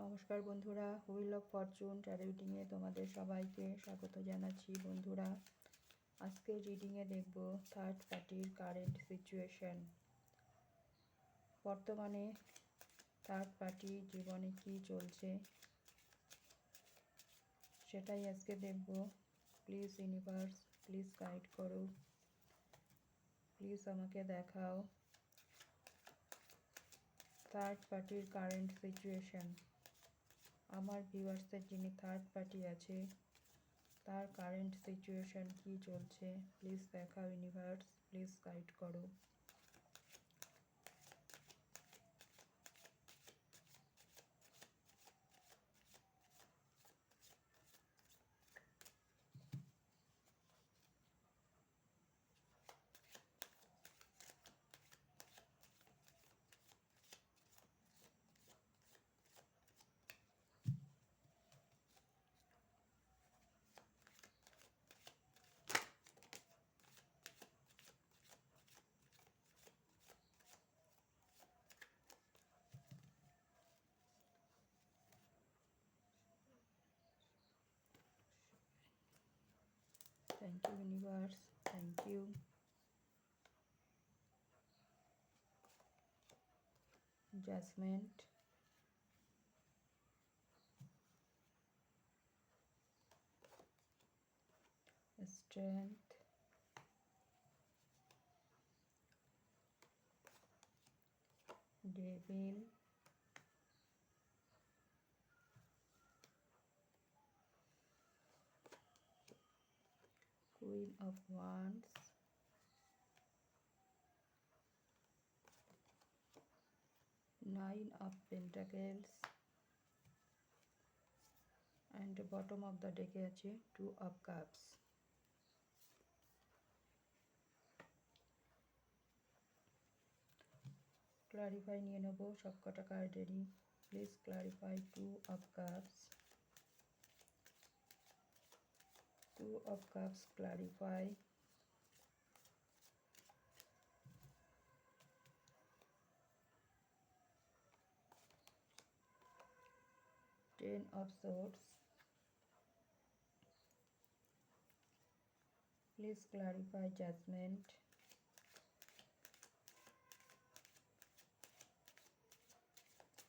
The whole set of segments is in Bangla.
নমস্কার বন্ধুরা হুইল অফ ফরচুন ট্যারোটিংয়ে তোমাদের সবাইকে স্বাগত জানাচ্ছি বন্ধুরা। আজকে রিডিংয়ে দেখব থার্ড পার্টির কারেন্ট সিচুয়েশন বর্তমানে থার্ড পার্টি জীবনে কি চলছে, সেটাই আজকে দেখব। প্লিজ ইউনিভার্স প্লিজ গাইড করো। প্লিজ আমাকে দেখাও। থার্ড পার্টির কারেন্ট সিচুয়েশন আমার ভিউয়ার্সের যিনি থার্ড পার্টি আছে, তার কারেন্ট সিচুয়েশন কি চলছে? প্লিজ দেখাও ইউনিভার্স প্লিজ গাইড করো। Thank you, universe. Thank you. Judgment. Strength. Devil. Queen of Wands, Nine of Pentacles, and bottom of the deck আছে Two of Cups. ক্লারিফাই নিয়ে নেব সবকটা কার্ডেরই please clarify two of cups two of cups clarify. Ten of swords. Please clarify judgment.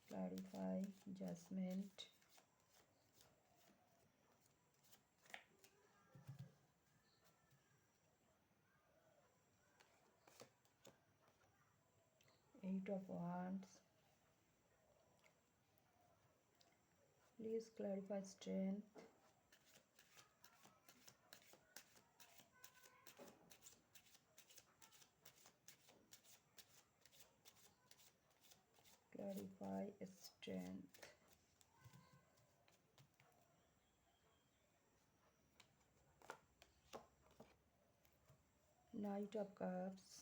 Clarify judgment eight of wands. Please clarify strength. Clarify strength. Knight of cups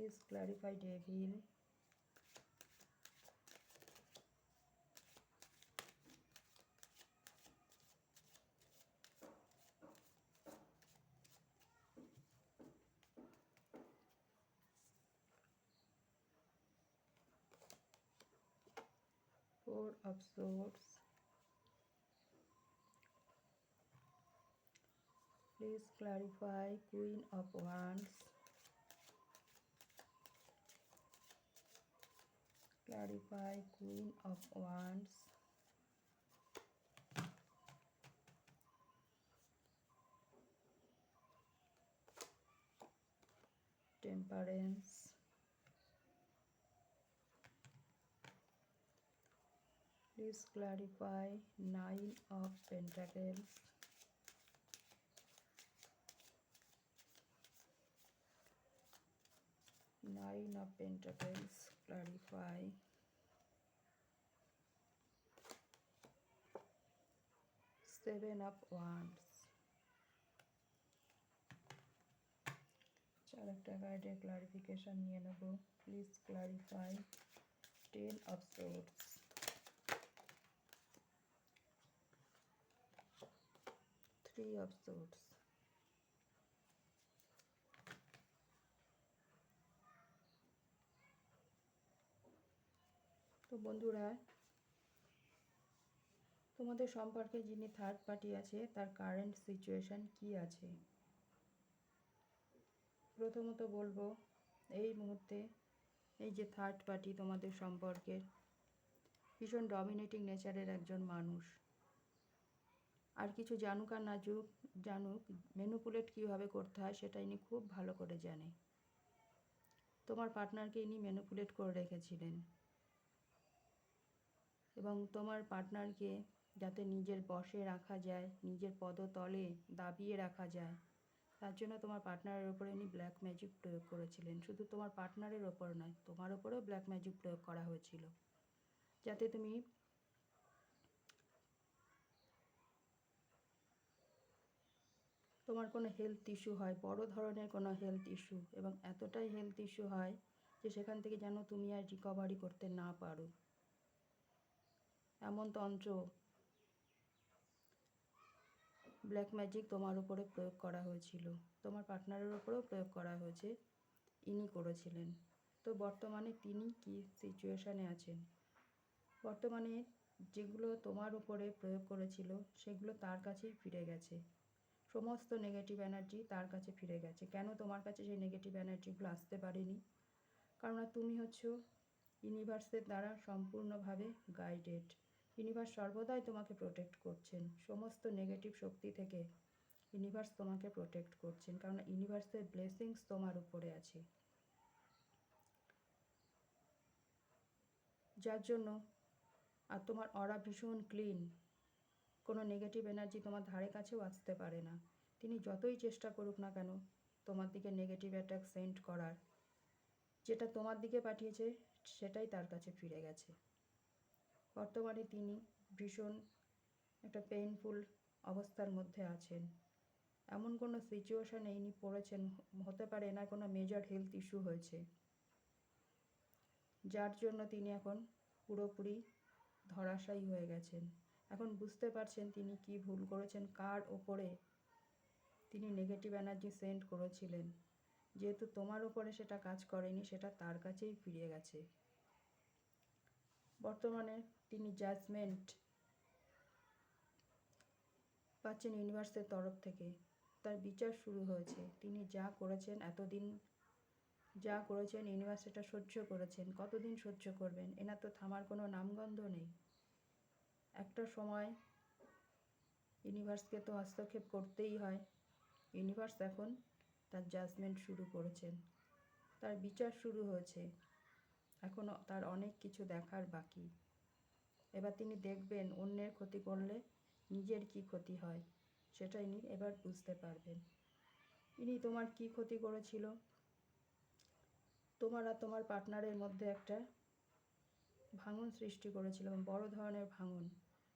Please clarify devil. Four of Swords. Please clarify Queen of Wands. Clarify queen of wands. Temperance please clarify nine of pentacles. Nine of pentacles clarify seven of wands চার একটা কার্ডের ক্লারিফিকেশন নিয়ে নেব। Please clarify ten of swords three of swords তো বন্ধুরা তোমাদের সম্পর্কে যিনি থার্ড পার্টি আছে, তার কারেন্ট সিচুয়েশন কি আছে? প্রথমত বলব, এই মুহূর্তে এই যে থার্ড পার্টি তোমাদের সম্পর্কের ভীষণ ডমিনেটিং নেচারের একজন মানুষ। আর কিছু জানুক আর না জানুক মেনুপুলেট কীভাবে করতে হয় সেটা ইনি খুব ভালো করে জানে। তোমার পার্টনারকে ইনি ম্যানুপুলেট করে রেখেছিলেন। এবং তোমার পার্টনারকে যাতে নিজের বসে রাখা যায়, নিজের পদতলে দাবিয়ে রাখা যায়। তার জন্য তোমার পার্টনারের ওপরে ইনি ব্ল্যাক ম্যাজিক প্রয়োগ করেছিলেন। শুধু তোমার পার্টনারের ওপর নয়, তোমার ওপরেও ব্ল্যাক ম্যাজিক প্রয়োগ করা হয়েছিল। যাতে তুমি তোমার কোনো হেলথ ইস্যু হয়, বড় ধরনের কোনো হেলথ ইস্যু এবং এতটাই হেলথ ইস্যু হয় যে সেখান থেকে যেন তুমি আর রিকভারি করতে না পারো। এমন তন্ত্র ব্ল্যাক ম্যাজিক তোমার উপরে প্রয়োগ করা হয়েছিল। তোমার পার্টনারের উপরেও প্রয়োগ করা হয়েছে। ইনি করেছিলেন। তো বর্তমানে তিনি কি সিচুয়েশানে আছেন? বর্তমানে যেগুলো তোমার উপরে প্রয়োগ করেছিল, সেগুলো তার কাছেই ফিরে গেছে। সমস্ত নেগেটিভ এনার্জি তার কাছে ফিরে গেছে। কেন তোমার কাছে সেই নেগেটিভ এনার্জিগুলো আসতে পারেনি? কারণ তুমি হচ্ছ ইউনিভার্সের দ্বারা সম্পূর্ণভাবে গাইডেড ইউনিভার্স সর্বদাই তোমাকে প্রোটেক্ট করছেন। সমস্ত নেগেটিভ শক্তি থেকে ইউনিভার্স তোমাকে প্রোটেক্ট করছেন, কারণ ইউনিভার্সের ব্লেসিংস তোমার উপরে আছে। যার জন্য আর তোমার অরা ভীষণ ক্লিন কোনো নেগেটিভ এনার্জি তোমার ধারে কাছেও আসতে পারে না। তিনি যতই চেষ্টা করুক না কেন, তোমার দিকে নেগেটিভ অ্যাটাক সেন্ড করার, যেটা তোমার দিকে পাঠিয়েছে, সেটাই তার কাছে ফিরে গেছে। বর্তমানে তিনি ভীষণ একটা পেইনফুল অবস্থার মধ্যে আছেন। এমন কোনো সিচুয়েশানে ইনি পড়েছেন, হতে পারে এনার কোনো মেজর হেলথ ইস্যু হয়েছে। যার জন্য তিনি এখন পুরোপুরি ধরাশায়ী হয়ে গেছেন। এখন বুঝতে পারছেন তিনি কি ভুল করেছেন, কার ওপরে তিনি নেগেটিভ এনার্জি সেন্ড করেছিলেন। যেহেতু তোমার ওপরে সেটা কাজ করেনি, সেটা তার কাছেই ফিরে গেছে। বর্তমানে তিনি জাজমেন্ট পাচ্ছেন ইউনিভার্সের তরফ থেকে। তার বিচার শুরু হয়েছে। তিনি যা করেছেন, এতদিন যা করেছেন ইউনিভার্স এটা সহ্য করেছেন। কতদিন সহ্য করবেন? এনার তো থামার কোনো নামগন্ধ নেই। একটা সময় ইউনিভার্সকে তো হস্তক্ষেপ করতেই হয়। ইউনিভার্স এখন তার জাজমেন্ট শুরু করেছেন। তার বিচার শুরু হয়েছে। এখনও তার অনেক কিছু দেখার বাকি। এবার তিনি দেখবেন অন্যের ক্ষতি করলে নিজের কি ক্ষতি হয়, সেটা ইনি এবার বুঝতে পারবেন। ইনি তোমার কি ক্ষতি করেছিল? তোমার আর তোমার পার্টনারের মধ্যে একটা ভাঙন সৃষ্টি করেছিল বড় ধরনের ভাঙন।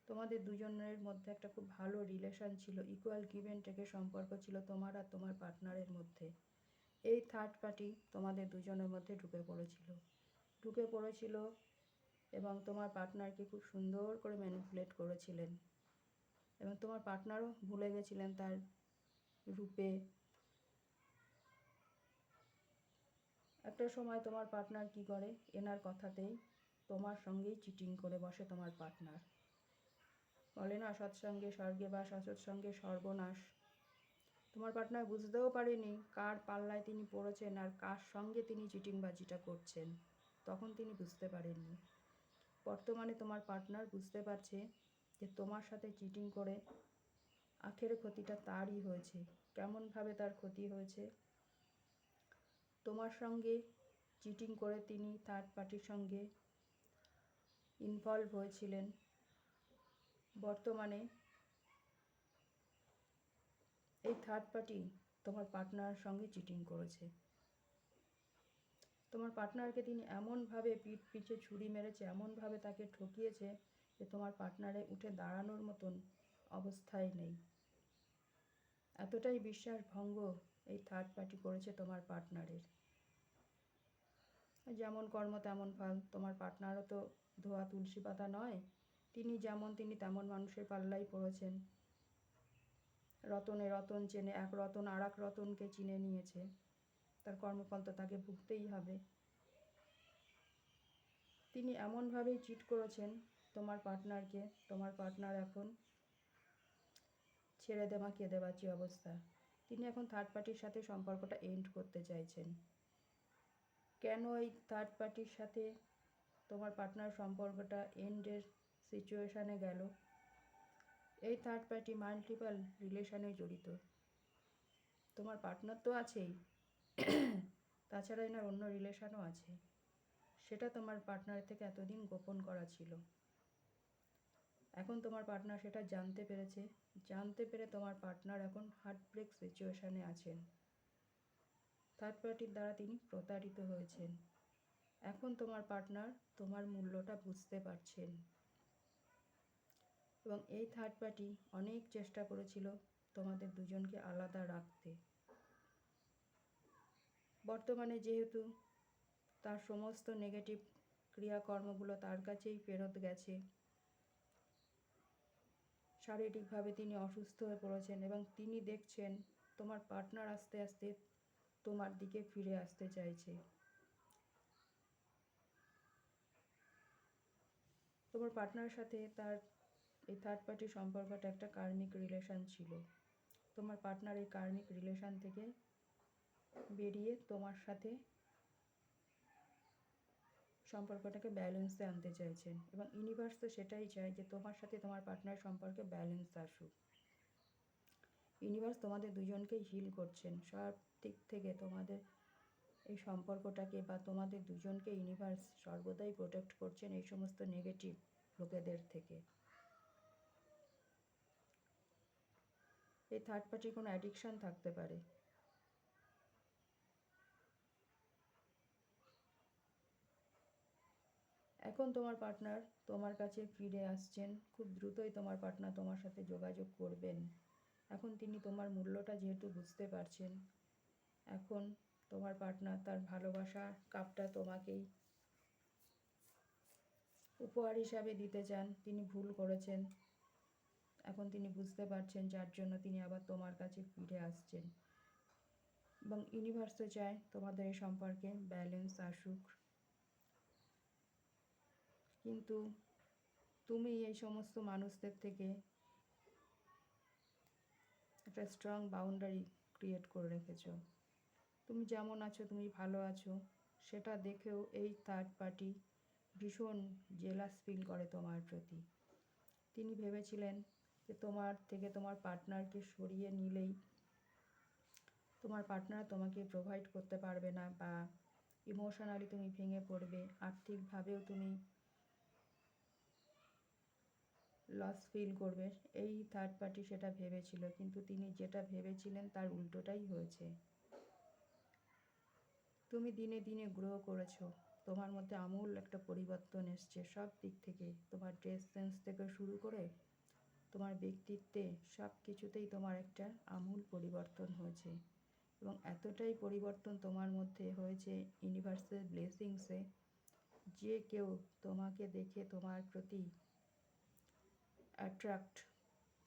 তোমাদের দুজনের মধ্যে একটা খুব ভালো রিলেশন ছিল ইকুয়াল গিভেন টেকের সম্পর্ক ছিল তোমার আর তোমার পার্টনারের মধ্যে। এই থার্ড পার্টি তোমাদের দুজনের মধ্যে ঢুকে পড়েছিল। ঢুকে পড়েছিল এবং তোমার পার্টনারকে খুব সুন্দর করে ম্যানিপুলেট করেছিলেন এবং তোমার পার্টনারও ভুলে গেছিলেন তার রূপে। একটা সময় তোমার পার্টনার কি করে? এনার কথাতেই তোমার সঙ্গেই চিটিং করে বসে তোমার পার্টনার বলে না সৎসঙ্গে স্বর্গে বা সৎসঙ্গে সর্বনাশ তোমার পার্টনার বুঝতেও পারেনি কার পাল্লায় তিনি পড়েছেন আর কার সঙ্গে তিনি চিটিংবাজিটা করছেন। তখন তিনি বুঝতে পারেননি। বর্তমানে তোমার পার্টনার বুঝতে পারছে যে তোমার সাথে চিটিং করে আখের ক্ষতিটা তারই হয়েছে। কেমনভাবে তার ক্ষতি হয়েছে? তোমার সঙ্গে চিটিং করে তিনি থার্ড পার্টির সঙ্গে ইনভলভ হয়েছিলেন। বর্তমানে এই থার্ড পার্টি তোমার পার্টনারের সঙ্গে চিটিং করেছে। তোমার পার্টনারকে তিনি এমনভাবে পিঠ পিছে ছুরি মেরেছে, এমনভাবে তাকে ঠকিয়েছে যে তোমার পার্টনারে উঠে দাঁড়ানোর মতন অবস্থায় নেই। এতটাই বিশ্বাস ভঙ্গ এই থার্ড পার্টি করেছে তোমার পার্টনারের যেমন কর্ম তেমন ফল, তোমার পার্টনারও তো ধোয়া তুলসী পাতা নয়, তিনি যেমন তিনি তেমন মানুষের পাল্লাই পড়েছেন। রতনে রতন চেনে, এক রতন আর এক রতনকে চিনে নিয়েছে। তার কর্মফল তো তাকে ভুগতেই হবে। তিনি এমনভাবেই চিট করেছেন, তোমার পার্টনারকে তোমার পার্টনার এখন ছেড়ে দেওয়া কেঁদে বাঁচি অবস্থা। তিনি এখন থার্ড পার্টির সাথে সম্পর্কটা এন্ড করতে চাইছেন। কেন এই থার্ড পার্টির সাথে তোমার পার্টনার সম্পর্কটা এন্ডের সিচুয়েশানে গেল? এই থার্ড পার্টি মাল্টিপাল রিলেশনে জড়িত। তোমার পার্টনার তো আছেই। তাছাড়া এনার অন্য রিলেশনও আছে। সেটা তোমার পার্টনারের থেকে এতদিন গোপন করা ছিল। এখন তোমার পার্টনার সেটা জানতে পেরেছে। জানতে পেরে তোমার পার্টনার এখন হার্ট ব্রেক সিচুয়েশানে আছেন। থার্ড পার্টির দ্বারা তিনি প্রতারিত হয়েছেন। এখন তোমার পার্টনার তোমার মূল্যটা বুঝতে পারছেন। এবং এই থার্ড পার্টি অনেক চেষ্টা করেছিল তোমাদের দুজনকে আলাদা রাখতে। বর্তমানে যেহেতু তার সমস্ত নেগেটিভ ক্রিয়াকর্মগুলো তার কাছেই ফেরত গেছে, শারীরিকভাবে তিনি অসুস্থ হয়ে পড়েছেন এবং তিনি দেখছেন তোমার পার্টনার আস্তে আস্তে তোমার দিকে ফিরে আসতে চাইছে। তোমার পার্টনারের সাথে তার এই থার্ড পার্টি সম্পর্কটা একটা কার্মিক রিলেশান ছিল। তোমার পার্টনার এই কার্মিক রিলেশন থেকে বেরিয়ে তোমার সাথে সম্পর্কটাকে ব্যালেন্সে আনতে চাইছেন এবং ইউনিভার্স তো সেটাই চায় যে তোমার সাথে তোমার পার্টনার সম্পর্কে ব্যালেন্স আসুক। ইউনিভার্স তোমাদের দুজনকেই হিল করছেন, সব দিক থেকে তোমাদের এই সম্পর্কটাকে বা তোমাদের দুজনকে ইউনিভার্স সর্বদাই প্রোটেক্ট করছেন এই সমস্ত নেগেটিভ লোকেদের থেকে। এই থার্ড পার্টির কোনো অ্যাডিকশান থাকতে পারে। এখন তোমার পার্টনার তোমার কাছে ফিরে আসছেন। খুব দ্রুতই তোমার পার্টনার তোমার সাথে যোগাযোগ করবেন। এখন তিনি তোমার মূল্যটা যেহেতু বুঝতে পারছেন, এখন তোমার পার্টনার তার ভালোবাসা কাপটা তোমাকেই উপহার হিসাবে দিতে চান। তিনি ভুল করেছেন। এখন তিনি বুঝতে পারছেন যার জন্য তিনি আবার তোমার কাছে ফিরে আসছেন। এবং ইউনিভার্সও চায় তোমাদের এই সম্পর্কে ব্যালেন্স আসুক। কিন্তু তুমি এই সমস্ত মানুষদের থেকে একটা স্ট্রং বাউন্ডারি ক্রিয়েট করে রেখেছো। তুমি যেমন আছো, তুমি ভালো আছো, সেটা দেখেও এই থার্ড পার্টি ভীষণ জেলাস ফিল করে তোমার প্রতি। তিনি ভেবেছিলেন যে তোমার থেকে তোমার পার্টনারকে সরিয়ে নিলেই তোমার পার্টনার তোমাকে প্রোভাইড করতে পারবে না বা ইমোশনালি তুমি ভেঙে পড়বে, আর্থিকভাবেও তুমি লস ফিল করবে, এই থার্ড পার্টি সেটা ভেবেছিল, কিন্তু তিনি যেটা ভেবেছিলেন তার উল্টোটাই হয়েছে। তুমি দিনে দিনে গ্রো করেছ, তোমার মধ্যে আমূল একটা পরিবর্তন এসছে, সব দিক থেকে। তোমার ড্রেস সেন্স থেকে শুরু করে তোমার ব্যক্তিত্বে সব কিছুতেই তোমার একটা আমূল পরিবর্তন হয়েছে। এবং এতটাই পরিবর্তন তোমার মধ্যে হয়েছে ইউনিভার্সের ব্লেসিংসে যে কেউ তোমাকে দেখে তোমার প্রতি অ্যাট্রাক্ট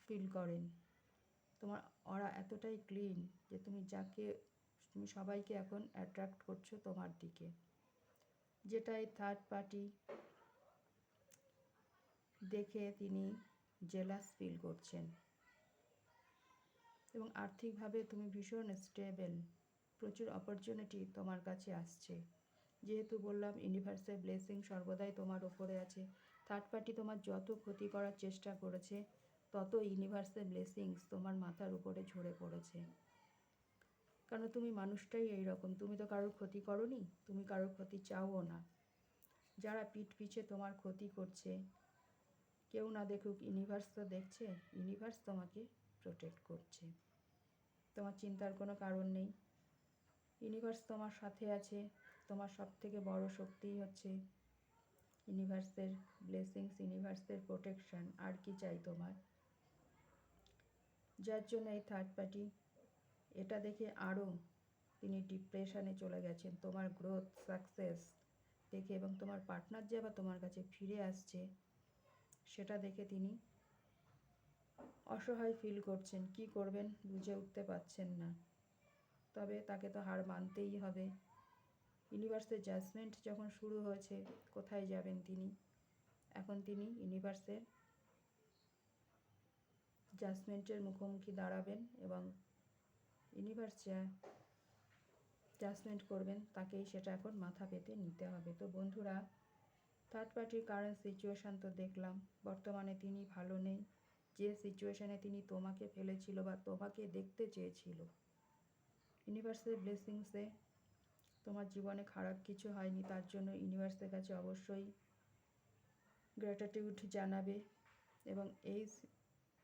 ফিল করেন। তোমার ওরা এতটাই ক্লিন যে তুমি যাকে, তুমি সবাইকে এখন অ্যাট্রাক্ট করছ তোমার দিকে। যেটাই থার্ড পার্টি দেখে তিনি জেলাস ফিল করছেন। এবং আর্থিকভাবে তুমি ভীষণ স্টেবল প্রচুর অপরচুনিটি তোমার কাছে আসছে। যেহেতু বললাম ইউনিভার্সের ব্লেসিং সর্বদাই তোমার ওপরে আছে। থার্ড পার্টি তোমার যত ক্ষতি করার চেষ্টা করেছে, তত ইউনিভার্সের ব্লেসিংস তোমার মাথার উপরে ঝরে পড়েছে। কারণ তুমি মানুষটাই এই রকম তুমি তো কারোর ক্ষতি করনি, তুমি কারোর ক্ষতি চাওও না। যারা পিঠ পিছে তোমার ক্ষতি করছে, কেউ না দেখুক ইউনিভার্স তো দেখছে ইউনিভার্স তোমাকে প্রোটেক্ট করছে। তোমার চিন্তার কোনো কারণ নেই। ইউনিভার্স তোমার সাথে আছে, তোমার সব থেকে বড় শক্তিই হচ্ছে ইউনিভার্সের ব্লেসিংস, ইউনিভার্সের প্রোটেকশন, আর কি চাই তোমার? যার জন্য এই থার্ড পার্টি এটা দেখে আরও তিনি ডিপ্রেশনে চলে গেছেন। তোমার গ্রোথ সাকসেস দেখে এবং তোমার পার্টনার যে আবার তোমার কাছে ফিরে আসছে, সেটা দেখে তিনি অসহায় ফিল করছেন। কি করবেন? বুঝে উঠতে পারছেন না। তবে তাকে তো হার মানতেই হবে। ইউনিভার্সের জাজমেন্ট যখন শুরু হয়েছে, কোথায় যাবেন তিনি? এখন তিনি ইউনিভার্সের জাজমেন্টের মুখোমুখি দাঁড়াবেন এবং ইউনিভার্স যা জাজমেন্ট করবেন, তাকেই সেটা এখন মাথা পেতে নিতে হবে। তো বন্ধুরা থার্ড পার্টির কারেন্ট সিচুয়েশান তো দেখলাম, বর্তমানে তিনি ভালো নেই। যে সিচুয়েশানে তিনি তোমাকে ফেলেছিল বা তোমাকে দেখতে চেয়েছিল ইউনিভার্সের ব্লেসিংসে তোমার জীবনে খারাপ কিছু হয়নি, তার জন্য ইউনিভার্সের কাছে অবশ্যই গ্র্যাটিটিউড জানাবে এবং এই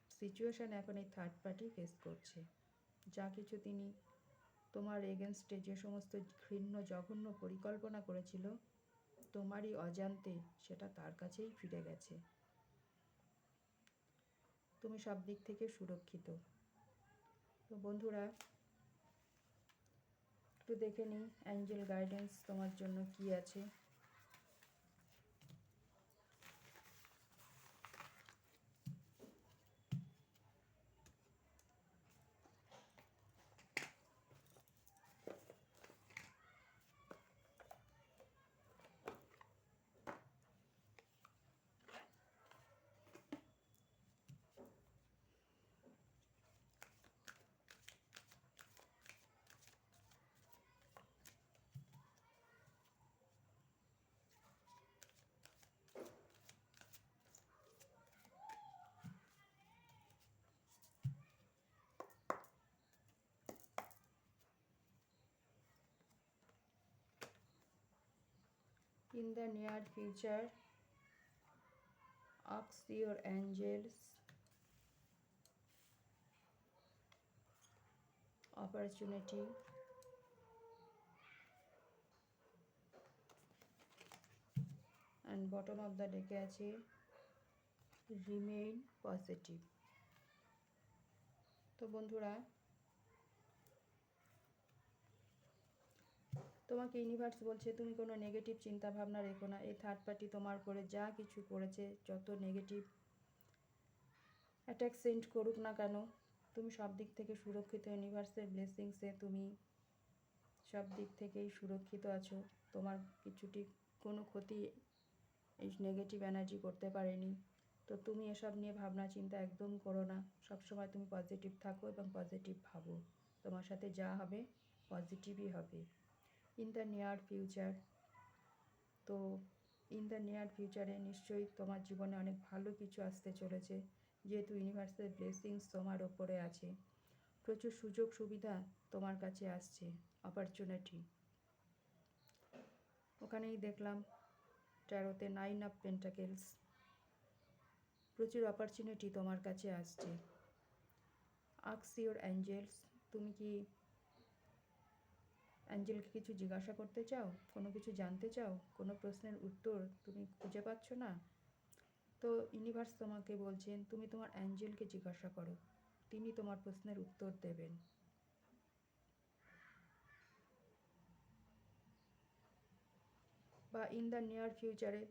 সিচুয়েশান এখন এই থার্ড পার্টি ফেস করছে। যা কিছু তিনি তোমার এগেনস্টে যে সমস্ত ঘৃণ্য, জঘন্য পরিকল্পনা করেছিল, তোমারই অজান্তে সেটা তার কাছেই ফিরে গেছে। তুমি সব দিক থেকে সুরক্ষিত। তো বন্ধুরা একটু দেখে নিই অ্যাঞ্জেল গাইডেন্স তোমার জন্য কি আছে। In the near future ask your angels opportunity and bottom of the deck আছে remain positive তো বন্ধুরা তোমাকে ইউনিভার্স বলছে, তুমি কোনো নেগেটিভ চিন্তা ভাবনা রেখো না। এই থার্ড পার্টি তোমার করে যা কিছু করেছে, যত নেগেটিভ অ্যাটাক সেন্ড করুক না কেন, তুমি সব দিক থেকে সুরক্ষিত। ইউনিভার্সের ব্লেসিংসে তুমি সব দিক থেকেই সুরক্ষিত আছো। তোমার কিছুটি, কোনো ক্ষতি এই নেগেটিভ এনার্জি করতে পারেনি। তো তুমি এসব নিয়ে ভাবনা চিন্তা একদম করো না। সবসময় তুমি পজিটিভ থাকো এবং পজিটিভ ভাবো। তোমার সাথে যা হবে পজিটিভই হবে। ইন দ্য নিয়ার ফিউচার তো ইন দ্য নিয়ার ফিউচারে নিশ্চয়ই তোমার জীবনে অনেক ভালো কিছু আসতে চলেছে। যেহেতু ইউনিভার্সের ব্লেসিংস তোমার ওপরে আছে। প্রচুর সুযোগ সুবিধা তোমার কাছে আসছে অপরচুনিটি ওখানেই দেখলাম ট্যারোতে নাইন অফ পেন্টাকেলস প্রচুর অপরচুনিটি তোমার কাছে আসছে। আক্স ইউর অ্যাঞ্জেলস তুমি কি অ্যাঞ্জেলকে কিছু জিজ্ঞাসা করতে চাও? কোনো কিছু জানতে চাও? কোনো প্রশ্নের উত্তর তুমি খুঁজে পাচ্ছ না? তো ইউনিভার্স তোমাকে বলছেন, তুমি তোমার অ্যাঞ্জেলকে জিজ্ঞাসা করো। তিনি তোমার প্রশ্নের উত্তর দেবেন। বা ইন দ্য নিয়ার ফিউচারে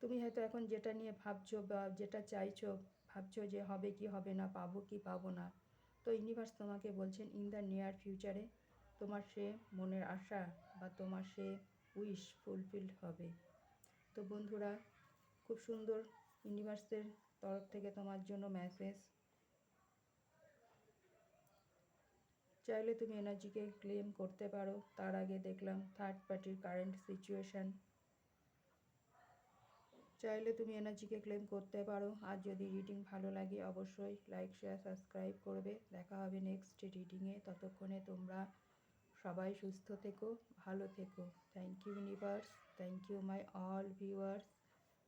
তুমি হয়তো এখন যেটা নিয়ে ভাবছ বা যেটা চাইছো, ভাবছ যে হবে কি হবে না, পাবো কি পাবো না তো ইউনিভার্স তোমাকে বলছেন ইন দ্য নিয়ার ফিউচারে তোমার সে মনের আশা বা তোমার সে উইশ ফুলফিলড হবে। তো বন্ধুরা, খুব সুন্দর ইউনিভার্সের তরফ থেকে তোমার জন্য মেসেজ চাইলে তুমি এনার্জিকে ক্লেম করতে পারো। তার আগে দেখলাম থার্ড পার্টির কারেন্ট সিচুয়েশান চাইলে তুমি এনার্জিকে ক্লেম করতে পারো। আর যদি রিডিং ভালো লাগে, অবশ্যই লাইক শেয়ার সাবস্ক্রাইব করবে। দেখা হবে নেক্সট রিডিংয়ে ততক্ষণে তোমরা সবাই সুস্থ থেকো, ভালো থেকো। Thank you universe thank you my all viewers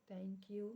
thank you